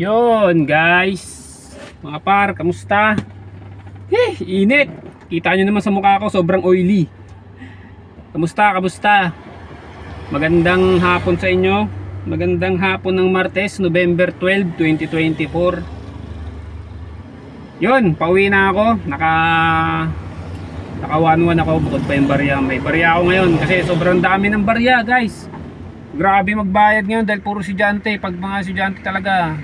Yon guys, mga par, kamusta? Eh, init. Kita nyo naman sa mukha ko, sobrang oily. Kamusta, kamusta? Magandang hapon sa inyo. Magandang hapon ng Martes, November 12, 2024. Yon, pauwi na ako. Naka naka one one ako bukod pa yung barya. May barya ako ngayon kasi sobrang dami ng barya, guys. Grabe magbayad ngayon dahil puro estudyante. Pag mga estudyante talaga,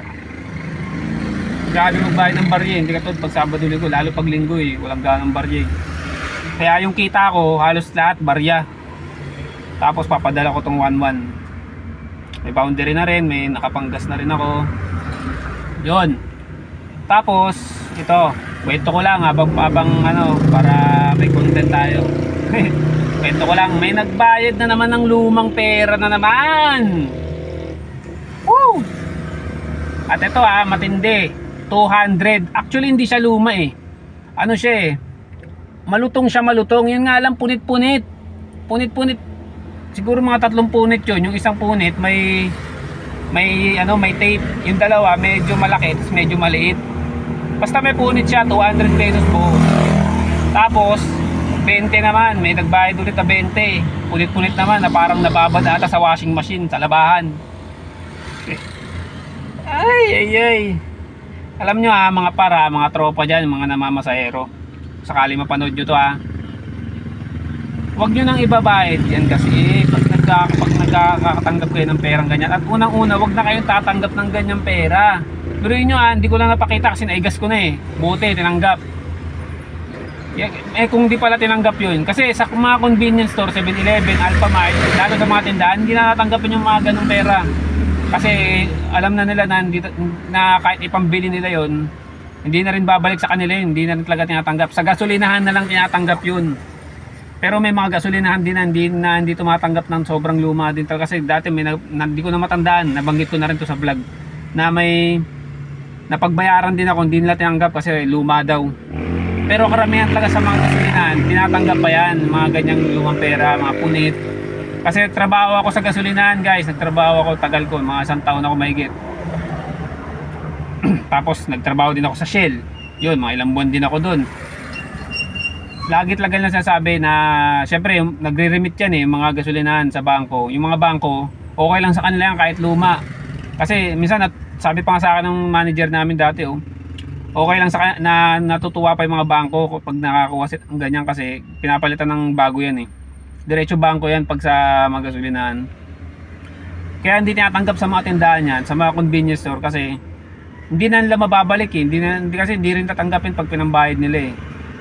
grabe magbayad ng barya. Hindi katulad pag Sabado linggo, lalo pag linggo eh, walang ganang barya. eh. Kaya yung kita ko, halos lahat barya. Tapos papadala ko tong 1-1. May boundary na rin, may nakapanggas na rin ako. Yun. Tapos, ito, kwento ko lang habang, habang ano, para may content tayo. kwento ko lang, may nagbayad na naman ng lumang pera na naman. Woo! At ito ah, matindi. 200. Actually, hindi siya luma eh. Ano siya eh. Malutong siya malutong. Yun nga lang, punit-punit. Punit-punit. Siguro mga tatlong punit yun. Yung isang punit, may may ano may tape yung dalawa medyo malaki tapos medyo maliit basta may punit siya 200 pesos po tapos 20 naman may nagbayad ulit na 20 punit-punit naman na parang nababad ata sa washing machine sa labahan ay ay ay alam nyo ha mga para mga tropa dyan mga namamasahero. Sakali mapanood nyo to ha huwag nyo nang ibabayad yan kasi pag, nagka, pag nagkakatanggap kayo ng perang ganyan at unang una huwag na kayong tatanggap ng ganyang pera. Pero nyo ha hindi ko lang napakita kasi naigas ko na eh. Buti tinanggap. Eh kung di pala tinanggap yun kasi sa mga convenience store 7-Eleven, Alphamart lalo sa mga tindahan hindi na natanggapin yung mga ganong pera kasi alam na nila na, hindi, na kahit ipambili nila yon hindi na rin babalik sa kanila yun. Hindi na rin talaga tinatanggap. Sa gasolinahan na lang tinatanggap yun. Pero may mga gasolinahan din na hindi, na hindi tumatanggap ng sobrang luma din talaga. Kasi dati may na, hindi ko na matandaan. Nabanggit ko na rin to sa vlog. Na may napagbayaran din ako. Hindi nila tinanggap kasi luma daw. Pero karamihan talaga sa mga gasolinahan tinatanggap pa yan. Mga ganyang lumang pera mga punit kasi trabaho ako sa gasolinahan guys. Nagtrabaho ako tagal ko. Mga isang taon ako mahigit. Tapos nagtrabaho din ako sa Shell. Yun mga ilang buwan din ako doon lagi talaga lang sasabi na syempre yung nagre-remit yan eh mga gasolinahan sa bangko. Yung mga bangko okay lang sa kanila yan kahit luma. Kasi minsan nat, sabi pa nga sa akin ng manager namin dati oh okay lang sa na natutuwa pa yung mga bangko pag nakakuha ng ganyan kasi pinapalitan ng bago yan eh diretso bangko yan pag sa mga kaya hindi tinatanggap sa mga tindahan yan sa mga convenience store kasi hindi na nila mababalik eh. Hindi, na, hindi kasi hindi rin tatanggapin pag pinambayad nila eh.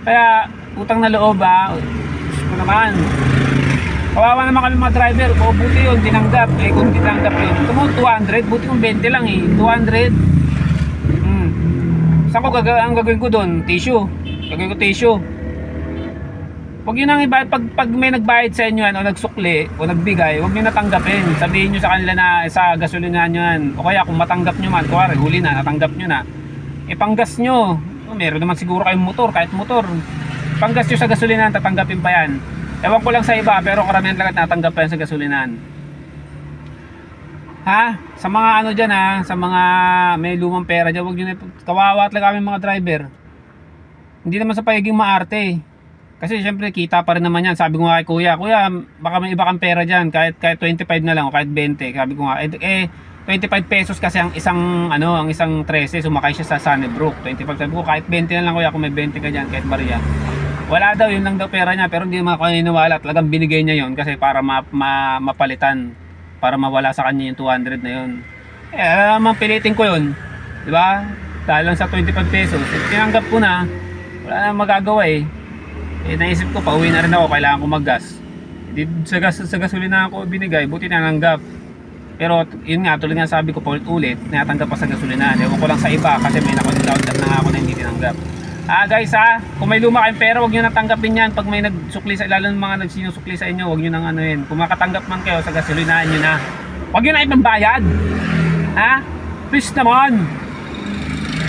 Kaya utang na loob ah. Diyos ko naman. Kawawa naman kami mga driver. O buti yun tinanggap. Eh kung tinanggap yun ito mo 200 buti kung 20 lang eh. 200 hmm. saan ko gaga ang gagawin ko doon? Tissue. Gagawin ko tissue Huwag yun ang ibayad, pag, pag may nagbayad sa inyo yan, o nagsukli, o nagbigay, huwag nyo natanggapin. Sabihin nyo sa kanila na sa gasolinahan nyo yan. O kaya kung matanggap nyo man, kuwari, huli na, natanggap nyo na. Ipanggas nyo. O, meron naman siguro kayong motor, kahit motor. Panggas nyo sa gasolinahan, tatanggapin pa yan. Ewan ko lang sa iba, pero karamihan talaga natanggap pa yan sa gasolinahan. Ha? Sa mga ano dyan ha, sa mga may lumang pera dyan, huwag nyo na, kawawa talaga kami mga driver. Hindi naman sa pagiging maarte. Kasi syempre kita pa rin naman yan. Sabi ko nga kay kuya, kuya baka may iba kang pera dyan. Kahit, kahit 25 na lang o kahit 20. Sabi ko nga, eh, eh 25 pesos kasi ang isang ano ang isang 13 sumakay siya sa Sunnybrook. 25 sabi ko kahit 20 na lang kuya kung may 20 ka dyan kahit Maria wala daw yun lang daw pera niya. Pero hindi naman ako naniniwala. Talagang binigay niya yun kasi para ma, ma, mapalitan. Para mawala sa kanya yung 200 na yun. Eh alam naman pilitin ko yun. Di ba? Dahil lang sa 25 pesos. Eh, tinanggap ko na. Wala na magagawa eh eh naisip ko pauwi na rin ako kailangan ko maggas. Sa, gas, sa gasolina ako binigay buti nanganggap pero yun nga tulad nga sabi ko paulit ulit natanggap pa sa gasolina. Ewan ko lang sa iba kasi may nakondown na ako na hindi tinanggap. Ah guys ha kung may luma kayong pera huwag nyo natanggapin yan. Pag may nagsukli sa lalo ng mga nagsinusukli sa inyo huwag nyo nang ano yun. Kung makatanggap man kayo sa gasolinahan nyo na. Huwag nyo na ipambayad ha? Please naman.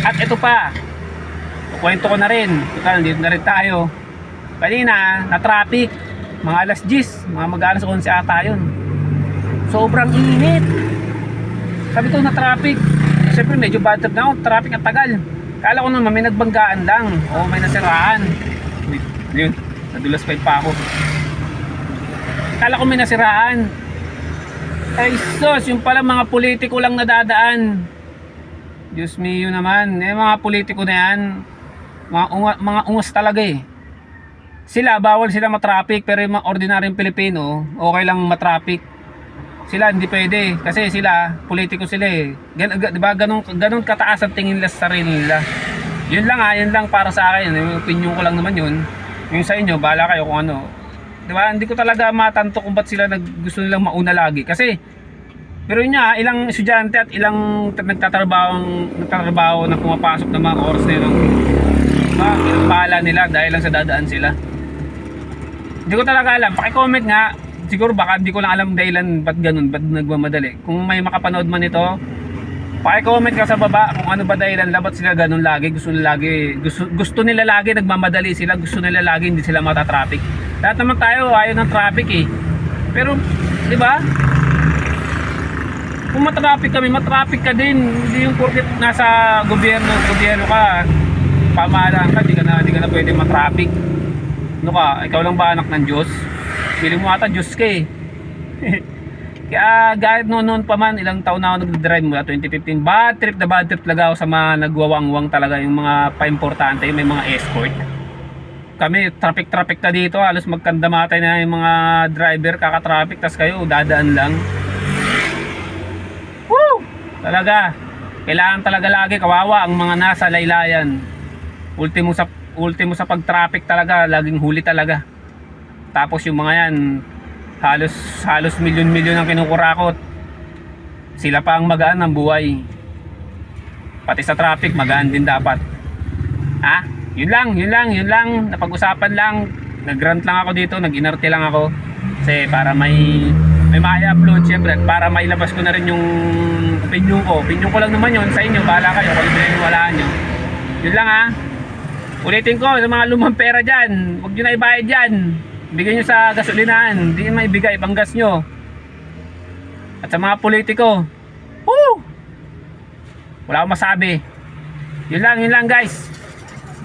At ito pa kwento ko na rin. Total dito na rin tayo kanina na traffic mga alas 10 mga mag alas 11 ata yun sobrang init sabi ko na traffic syempre medyo bad trip na ako, traffic ang tagal. Kala ko naman may nagbanggaan lang o may nasiraan. Yun, nadulas pa pa ako. Kala ko may nasiraan. Ay sus, yung pala mga politiko lang nadadaan. Diyos mio naman, eh mga politiko na yan, mga, unga, mga ungas talaga eh. Sila, bawal sila matraffic, pero yung mga ordinaryong Pilipino, okay lang matraffic. Sila hindi pwede kasi sila politiko sila eh. Gan, ga- 'di ba ganun ganun kataas ang tingin nila sa sarili nila. Yun lang ah, yun lang para sa akin. Yung opinion ko lang naman yun. Yung sa inyo, bala kayo kung ano. 'Di ba? Hindi ko talaga matanto kung ba't sila nag, gusto nilang mauna lagi kasi pero yun nga, ilang estudyante at ilang nagtatrabaho nagtatrabaho na pumapasok ng mga oras na yun. Diba? Bahala nila dahil lang sa dadaan sila. Hindi ko talaga alam. Paki-comment nga. Siguro baka hindi ko lang alam dahilan ba't ganun, ba't nagmamadali. Kung may makapanood man ito, paki-comment ka sa baba kung ano ba dahilan la ba't sila ganun lagi. Gusto nila lagi, gusto, gusto nila lagi nagmamadali sila, gusto nila lagi hindi sila mata-traffic. Lahat naman tayo ayaw ng traffic eh. Pero, di ba? Kung matraffic kami, matraffic ka din. Hindi yung porket nasa gobyerno, gobyerno ka, pamahalaan ka, di ka na, di ka na pwede matraffic. Ano ka, ikaw lang ba anak ng Diyos? Feeling mo ata Diyos ka eh. Kaya kahit noon noon pa man, ilang taon na ako nag-drive mula 2015, bad trip na bad trip talaga ako sa mga nagwawangwang talaga, yung mga pa-importante, yung may mga escort. Kami, traffic-traffic na dito, halos magkandamatay na yung mga driver, kaka-traffic, tas kayo, dadaan lang. Woo! Talaga. Kailangan talaga lagi kawawa ang mga nasa laylayan. Ultimo sa ultimo sa pag-traffic talaga, laging huli talaga. Tapos yung mga yan, halos halos milyon-milyon ang kinukurakot. Sila pa ang magaan ng buhay. Pati sa traffic, magaan din dapat. Ha? Yun lang, yun lang, yun lang. Napag-usapan lang. Nag-grant lang ako dito, nag-inarte lang ako. Kasi para may may ma-upload syempre para mailabas ko na rin yung opinion ko. Opinion ko lang naman yun sa inyo. Bahala kayo kung ano pinaniwalaan nyo. Yun lang ha. Ulitin ko sa mga lumang pera dyan. Huwag nyo na ibayad dyan. Bigyan nyo sa gasolinahan. Hindi nyo maibigay. Panggas nyo. At sa mga politiko. Woo! Wala akong masabi. Yun lang, yun lang guys.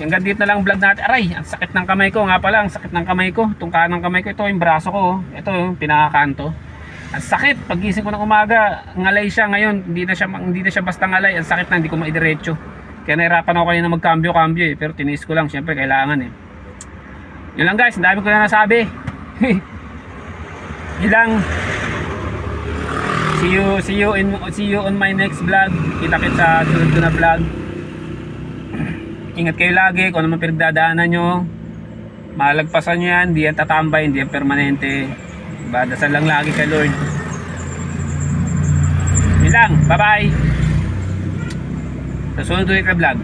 Hanggang dito na lang ang vlog natin. Aray, ang sakit ng kamay ko. Nga pala, ang sakit ng kamay ko. Itong kanang kamay ko. Ito yung braso ko. Ito yung pinakakanto. Ang sakit. Pagising ko ng umaga, ngalay siya ngayon. Hindi na siya, hindi na siya basta ngalay. Ang sakit na, hindi ko maidiretso. Kaya nahirapan ako kanina magkambyo-kambyo eh. Pero tinis ko lang. Siyempre, kailangan eh. Yun lang guys. Ang dami ko na nasabi. yun. See you, see you in, see you on my next vlog. Kita-kit sa sunod ko na vlog. Ingat kayo lagi kung ano man pinagdadaanan nyo. Malagpasan nyo yan, hindi yan tatambay, hindi yan permanente. Diba? Dasal lang lagi kay Lord. Yun lang, bye bye. Sa sunod ulit na vlog.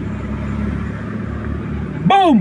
Boom!